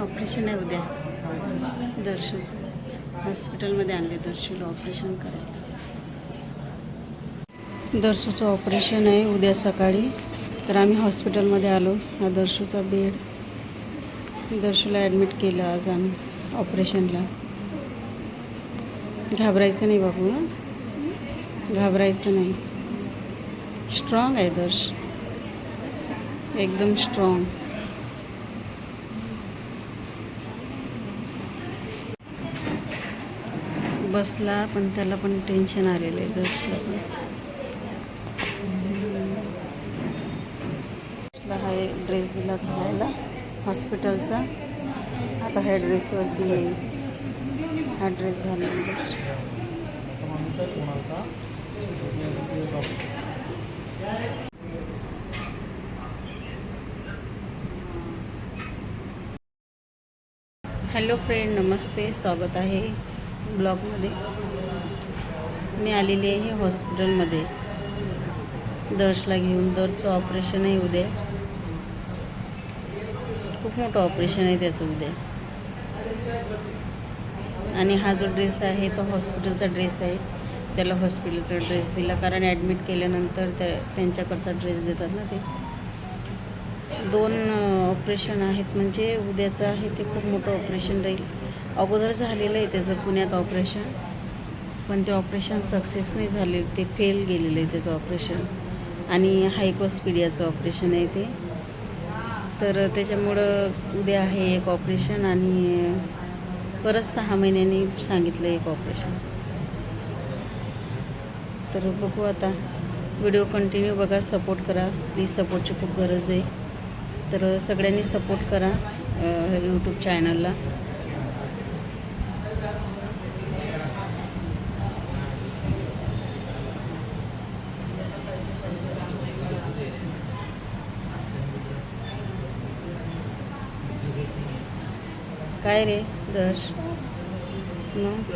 Operation आहे उद्या. दर्शूचं हॉस्पिटलमध्ये आणले दर्शूला ऑपरेशन करायला. दर्शूचं ऑपरेशन आहे उद्या सकाळी. तर आम्ही हॉस्पिटलमध्ये आलो. हा दर्शूचा बेड. दर्शूला ॲडमिट केलं आज आम्ही ऑपरेशनला. घाबरायचं नाही बाबू घाबरायचं नाही. स्ट्रॉंग आहे दर्श. एकदम स्ट्रॉंग बसला पण त्याला पण टेन्शन आलेलं आहे दर्शला पण. हा एक ड्रेस दिला घालायला हॉस्पिटलचा आता ह्या ड्रेसवरती येईल. हा ड्रेस घालून हॅलो फ्रेंड नमस्ते स्वागत आहे. ब्लॉगमध्ये. मी आलेली आहे हॉस्पिटलमध्ये. दर्शला घेऊन. दरचं ऑपरेशन आहे उद्या. खूप मोठं ऑपरेशन आहे त्याचं उद्या. आणि हा जो ड्रेस आहे तो हॉस्पिटलचा ड्रेस आहे. त्याला हॉस्पिटलचा ड्रेस दिला. कारण ॲडमिट केल्यानंतर त्या त्यांच्याकडचा ड्रेस देतात ना ते. दोन ऑपरेशन आहेत. म्हणजे उद्याचं आहे ते खूप मोठं ऑपरेशन राहील. अगोदर झालेलं आहे त्याचं पुण्यात ऑपरेशन पण ते ऑपरेशन सक्सेस नाही झाले. ते फेल गेलेलं आहे त्याचं ऑपरेशन आणि हायकोस्पिडियाचं ऑपरेशन आहे ते. तर त्याच्यामुळं उद्या आहे एक ऑपरेशन आणि परत सहा महिन्यांनी सांगितलं एक ऑपरेशन तर बघू आता. व्हिडिओ कंटिन्यू बघा. सपोर्ट करा. प्लीज सपोर्टची खूप गरज आहे. तर सगळ्यांनी सपोर्ट करा यूट्यूब चॅनलला काय रे दर्श? मग?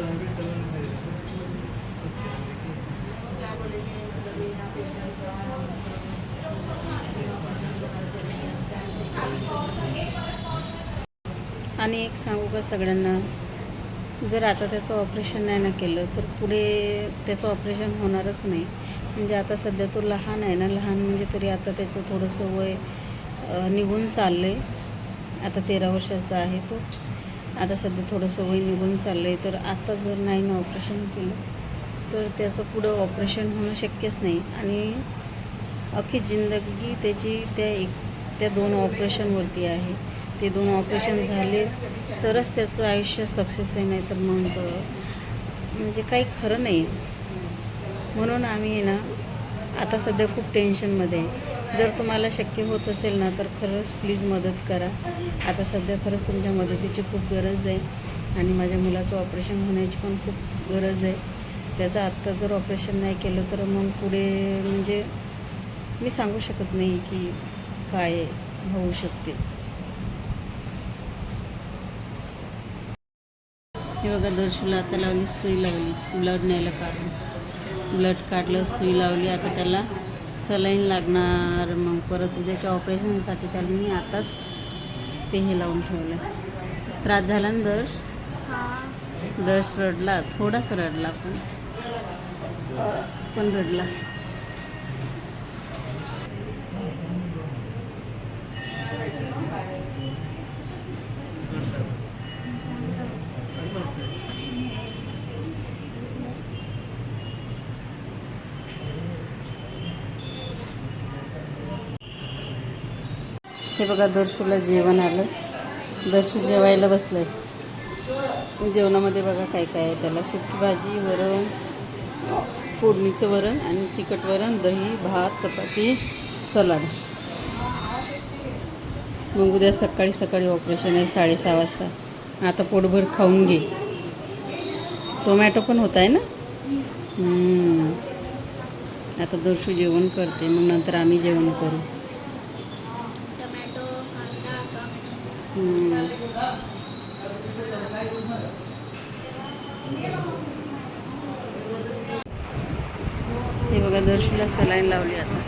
आणि एक सांगू का सगळ्यांना? जर आता त्याचं ऑपरेशन नाही ना केलं तर पुढे त्याचं ऑपरेशन होणारच नाही. म्हणजे आता सध्या तो लहान आहे ना लहान म्हणजे तरी आता त्याचं थोडंसं वय निघून चाललं आहे आता तेरा वर्षाचा आहे तो. आता सध्या थोडंसं वय निघून चाललं आहे तर आता जर नाही ना ऑपरेशन केलं तर त्याचं पुढं ऑपरेशन होणं शक्यच नाही. आणि अख्खी जिंदगी त्याची त्या एक त्या दोन ऑपरेशनवरती आहे. ते दोन ऑपरेशन झाले तरच त्याचं आयुष्य सक्सेस आहे नाही तर मग म्हणजे काही खरं नाही. म्हणून आम्ही आहे ना आता सध्या खूप टेन्शनमध्ये आहे. जर तुम्हाला शक्य होत असेल ना तर खरंच प्लीज मदत करा. आता सध्या खरंच तुमच्या मदतीची खूप गरज आहे आणि माझ्या मुलाचं ऑपरेशन होण्याची पण खूप गरज आहे. त्याचं आत्ता जर ऑपरेशन नाही केलं तर मग पुढे म्हणजे मी सांगू शकत नाही की काय होऊ शकते. हे बघा दर्शूला आता लावली सुई लावली. ब्लड न्यायला काढून. ब्लड काढलं सुई लावली आता त्याला सलाईन लागणार मग परत उद्याच्या ऑपरेशनसाठी त्याला मी आताच ते हे लावून ठेवलं त्रास झाला ना दर्श? दर्श रडला थोडासा रडला पण. पण रडला. हे बघा दर्शूला जेवण आलं. दर्शू जेवायला बसलंय. जेवणामध्ये बघा काय काय आहे त्याला. सुकी भाजी वरण फोडणीचं वरण आणि तिखट वरण दही भात चपाती सलाड. मग उद्या सकाळी सकाळी ऑपरेशन आहे साडेसहा वाजता. आता पोटभर खाऊन घे. टोमॅटो पण होत आहे ना? आता दर्शू जेवण करते मग नंतर आम्ही जेवण करू. हे बघा दर्शीला सलाईन लावली आता.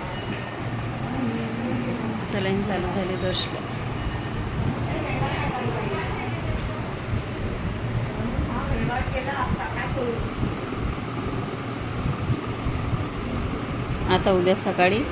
सलाईन चालू झाली दर्शीला. आता उद्या सकाळी